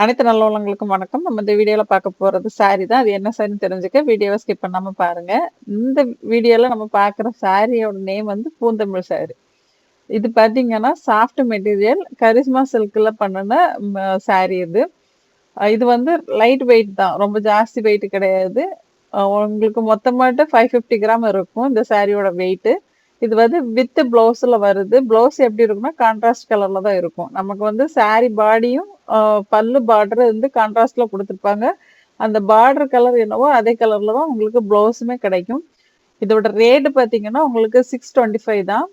அனைத்து நல்ல உள்ளங்களுக்கும் வணக்கம். நம்ம இந்த வீடியோவில் பார்க்க போகிறது சாரி தான். அது என்ன சாரின்னு தெரிஞ்சுக்க வீடியோவை ஸ்கிப் பண்ணாமல் பாருங்கள் இந்த வீடியோவில் நம்ம பார்க்குற சாரியோட நேம் வந்து பூந்தமிழ் சாரி. இது பார்த்தீங்கன்னா, சாஃப்ட் மெட்டீரியல் கரிஷ்மா சில்கில் பண்ணின சாரி இது. இது வந்து லைட் வெயிட் தான். ரொம்ப ஜாஸ்தி வெயிட் கிடையாது. உங்களுக்கு உங்களுக்கு மொத்தமாட்ட 550 கிராம் இருக்கும் இந்த சாரியோட வெயிட்டு. இது வந்து வித் பிளவுஸ்ல வருது. ப்ளவுஸ் எப்படி இருக்கும்னா, கான்ட்ராஸ்ட் கலர்ல தான் இருக்கும். நமக்கு வந்து சாரி பாடியும், பல்லு பார்டர் வந்து கான்ட்ராஸ்ட்ல கொடுத்துருப்பாங்க அந்த பார்டர் கலர் என்னவோ அதே கலர்ல தான் உங்களுக்கு ப்ளவுஸுமே கிடைக்கும். இதோட ரேட்டு பார்த்தீங்கன்னா, உங்களுக்கு 625 தான்.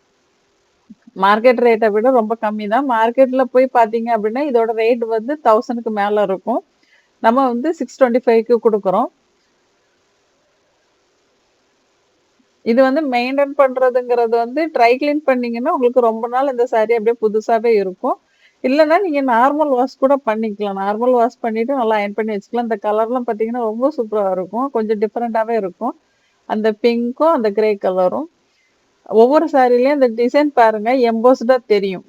மார்க்கெட் ரேட்டை விட ரொம்ப கம்மி தான். மார்க்கெட்டில் போய் பார்த்தீங்க அப்படின்னா, இதோட ரேட் வந்து தௌசண்ட்க்கு மேலே இருக்கும். நம்ம வந்து சிக்ஸ் டுவெண்ட்டி ஃபைவ்க்கு கொடுக்குறோம் இது வந்து மெயின்டெயின் பண்ணுறதுங்கிறது வந்து ட்ரை கிளீன் பண்ணீங்கன்னா, உங்களுக்கு ரொம்ப நாள் இந்த சாரி அப்படியே புதுசாகவே இருக்கும். இல்லைன்னா நீங்கள் நார்மல் வாஷ் கூட பண்ணிக்கலாம். நார்மல் வாஷ் பண்ணிவிட்டு நல்லா அயன் பண்ணி வச்சுக்கலாம். இந்த கலர்லாம் பார்த்தீங்கன்னா, ரொம்ப சூப்பராக இருக்கும். கொஞ்சம் டிஃப்ரெண்ட்டாகவே இருக்கும். அந்த பிங்க்கும், அந்த கிரே கலரும். ஒவ்வொரு சாரிலையும் இந்த டிசைன் பாருங்கள் எம்போஸ்டாக தெரியும்.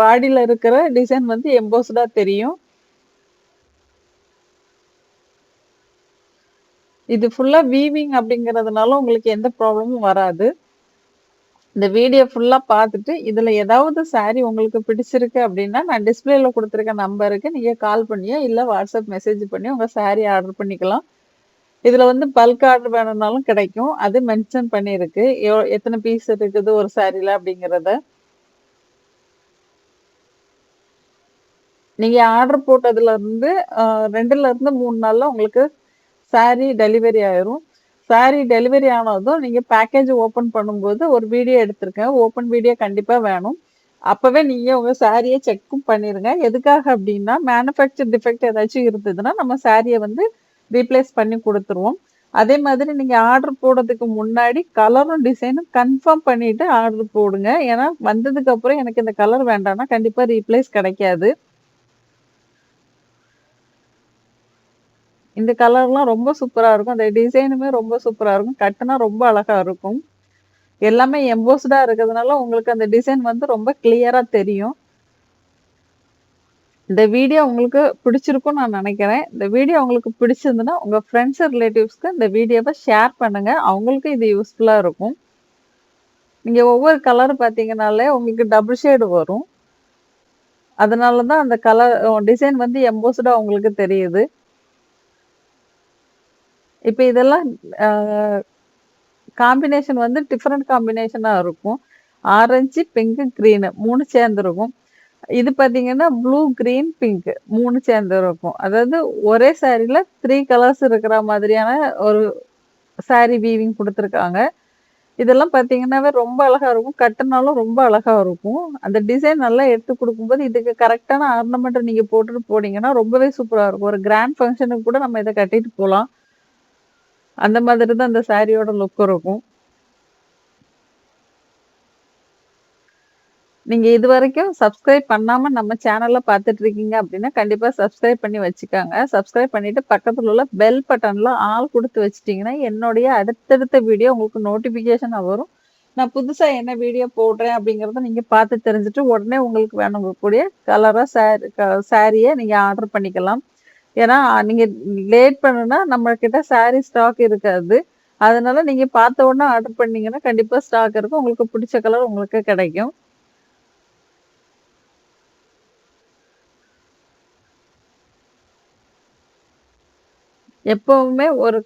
பாடியில் இருக்கிற டிசைன் வந்து எம்போஸ்டாக தெரியும். இது ஃபுல்லாக வீவிங் அப்படிங்கிறதுனால உங்களுக்கு எந்த ப்ராப்ளமும் வராது. இந்த வீடியோ ஃபுல்லாக பார்த்துட்டு, இதில் ஏதாவது சாரி உங்களுக்கு பிடிச்சிருக்கு அப்படின்னா, நான் டிஸ்ப்ளேல கொடுத்துருக்க நம்பருக்கு நீங்கள் கால் பண்ணியோ, இல்லை வாட்ஸ்அப் மெசேஜ் பண்ணி உங்கள் சாரி ஆர்டர் பண்ணிக்கலாம். இதில் வந்து பல்க் ஆர்டர் வேணும்னாலும் கிடைக்கும். அது மென்ஷன் பண்ணியிருக்கு. எவ் பீஸ் இருக்குது ஒரு சாரியில் அப்படிங்கிறத. நீங்கள் ஆர்டர் போட்டதுலருந்து அ 2லருந்து 3 நாள்ல உங்களுக்கு சாரி டெலிவரி ஆயிரும். சாரி டெலிவரி ஆனதும் நீங்க பேக்கேஜ் ஓப்பன் பண்ணும்போது ஒரு வீடியோ எடுத்திருக்கேன். ஓப்பன் வீடியோ கண்டிப்பா வேணும். அப்பவே நீங்க உங்க சாரியை செக்கும் பண்ணிருங்க. எதுக்காக அப்படின்னா, மேனுஃபேக்சர் டிஃபெக்ட் ஏதாச்சும் இருந்ததுன்னா, நம்ம சாரியை வந்து ரீப்ளேஸ் பண்ணி கொடுத்துருவோம் அதே மாதிரி நீங்கள் ஆர்டர் போடுறதுக்கு முன்னாடி கலரும், டிசைனும் கன்ஃபார்ம் பண்ணிட்டு ஆர்டர் போடுங்க. ஏன்னா, வந்ததுக்கப்புறம் எனக்கு இந்த கலர் வேண்டாம்னா, கண்டிப்பாக ரீப்ளேஸ் கிடைக்காது. இந்த கலர்லாம் ரொம்ப சூப்பராக இருக்கும். அந்த டிசைனுமே ரொம்ப சூப்பராக இருக்கும். கட்டுனா ரொம்ப அழகாக இருக்கும். எல்லாமே எம்போஸ்டாக இருக்கிறதுனால உங்களுக்கு அந்த டிசைன் வந்து ரொம்ப கிளியராக தெரியும். இந்த வீடியோ உங்களுக்கு பிடிச்சிருக்கும்னு நான் நினைக்கிறேன் இந்த வீடியோ உங்களுக்கு பிடிச்சிருந்துன்னா உங்கள் ஃப்ரெண்ட்ஸ், ரிலேட்டிவ்ஸ்க்கு இந்த வீடியோவை ஷேர் பண்ணுங்கள் அவங்களுக்கும் இது யூஸ்ஃபுல்லாக இருக்கும். நீங்கள் ஒவ்வொரு கலர் பார்த்தீங்கனாலே உங்களுக்கு டபுள் ஷேடு வரும். அதனால தான் அந்த கலர் டிசைன் வந்து எம்போஸ்டாக உங்களுக்கு தெரியுது. இப்போ இதெல்லாம் காம்பினேஷன் வந்து டிஃப்ரெண்ட் காம்பினேஷனாக இருக்கும். ஆரஞ்சு, பிங்க், க்ரீனு மூணு சேர்ந்துருக்கும் இது பார்த்தீங்கன்னா, ப்ளூ, கிரீன், பிங்க் மூணு சேர்ந்து இருக்கும். அதாவது ஒரே சாரியில் த்ரீ கலர்ஸ் இருக்கிற மாதிரியான ஒரு சாரி வீவிங் கொடுத்துருக்காங்க இதெல்லாம் பார்த்தீங்கன்னாவே ரொம்ப அழகாக இருக்கும். கட்டுனாலும் ரொம்ப அழகாக இருக்கும். அந்த டிசைன் நல்லா எடுத்து கொடுக்கும்போது இதுக்கு கரெக்டான ஆர்னமெண்ட்டை நீங்கள் போட்டுட்டு போனீங்கன்னா, ரொம்பவே சூப்பராக இருக்கும். ஒரு கிராண்ட் ஃபங்க்ஷனுக்கு கூட நம்ம இதை கட்டிட்டு போகலாம் அந்த மாதிரி தான் அந்த சாரியோட லுக் இருக்கும். நீங்க இதுவரைக்கும் சப்ஸ்கிரைப் பண்ணாம நம்ம சேனல்ல பார்த்துட்டு இருக்கீங்க அப்படின்னா, கண்டிப்பா சப்ஸ்கிரைப் பண்ணி வச்சுக்காங்க சப்ஸ்கிரைப் பண்ணிட்டு பக்கத்துல உள்ள பெல் பட்டன்ல ஆல் கொடுத்து வச்சிட்டிங்கன்னா என்னுடைய அடுத்தடுத்த வீடியோ உங்களுக்கு நோட்டிஃபிகேஷனா வரும். நான் புதுசா என்ன வீடியோ போடுறேன் அப்படிங்கிறத நீங்க பார்த்து தெரிஞ்சுட்டு, உடனே உங்களுக்கு வேணுங்கக்கூடிய கலரா சாரி க நீங்க ஆர்டர் பண்ணிக்கலாம். ஏன்னா, நீங்க லேட் பண்ணுனா நம்மகிட்ட சாரி ஸ்டாக் இருக்காது. அதனால நீங்க பார்த்த உடனே ஆர்டர் பண்ணீங்கன்னா, கண்டிப்பா ஸ்டாக் இருக்கும். உங்களுக்கு பிடிச்ச கலர் உங்களுக்கு கிடைக்கும். எப்பவுமே ஒரு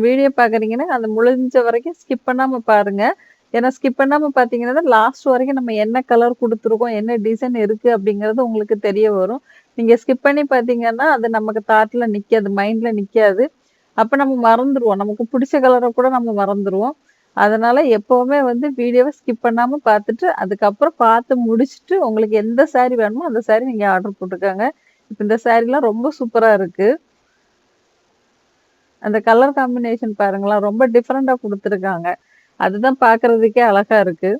வீடியோ பார்க்குறீங்கன்னா, அது முடிஞ்ச வரைக்கும் ஸ்கிப் பண்ணாம பாருங்க. ஏன்னா, ஸ்கிப் பண்ணாமல் பார்த்தீங்கன்னா, லாஸ்ட் வரைக்கும் நம்ம என்ன கலர் கொடுத்துருக்கோம் என்ன டிசைன் இருக்குது அப்படிங்கிறது உங்களுக்கு தெரிய வரும். நீங்கள் ஸ்கிப் பண்ணி பார்த்தீங்கன்னா, அது நமக்கு தாட்டில் நிற்காது மைண்டில் நிற்காது அப்போ நம்ம மறந்துடுவோம் நமக்கு பிடிச்ச கலரை கூட நம்ம மறந்துடுவோம் அதனால் எப்போவுமே வந்து வீடியோவை ஸ்கிப் பண்ணாமல் பார்த்துட்டு, அதுக்கப்புறம் பார்த்து முடிச்சுட்டு, உங்களுக்கு எந்த சாரி வேணுமோ, அந்த சாரி நீங்கள் ஆர்டர் போட்டுக்கோங்க. இப்போ இந்த சாரீலாம் ரொம்ப சூப்பராக இருக்குது அந்த கலர் காம்பினேஷன் பாருங்களேன், ரொம்ப டிஃப்ரெண்ட்டாக கொடுத்துருக்காங்க. அதுதான் பார்க்கறதுக்கே அழகா இருக்கு.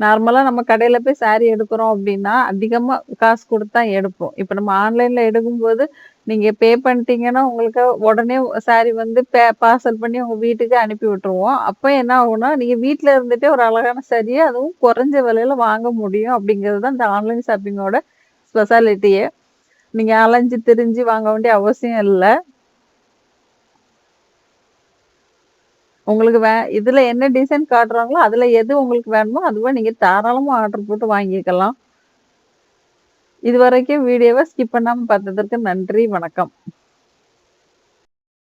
நார்மலா நம்ம கடையில போய் சாரி எடுக்கிறோம் அப்படின்னா, அதிகமா காசு கொடுத்து தான் எடுப்போம். இப்ப நம்ம ஆன்லைன்ல எடுக்கும்போது, நீங்க பே பண்ணிட்டீங்கன்னா, உங்களுக்கு உடனே சாரி வந்து பே பார்சல் பண்ணி உங்க வீட்டுக்கு அனுப்பி விட்டுருவோம். அப்ப என்ன ஆகும்னா, நீங்க வீட்டில் இருந்துட்டே ஒரு அழகான சாரிய அதுவும் குறைஞ்ச விலையில வாங்க முடியும் அப்படிங்கிறது தான் இந்த ஆன்லைன் ஷாப்பிங்கோட ஸ்பெஷாலிட்டியே. நீங்க அலைஞ்சு திரிஞ்சு வாங்க வேண்டிய அவசியம் இல்லை உங்களுக்கு வே இதுல என்ன டிசைன் காட்டுறாங்களோ, அதுல எது உங்களுக்கு வேணுமோ, அதுவே நீங்க தாராளமா ஆர்டர் போட்டு வாங்கிக்கலாம். இது வரைக்கும் வீடியோவை ஸ்கிப் பண்ணாம பார்த்ததற்கு நன்றி. வணக்கம்.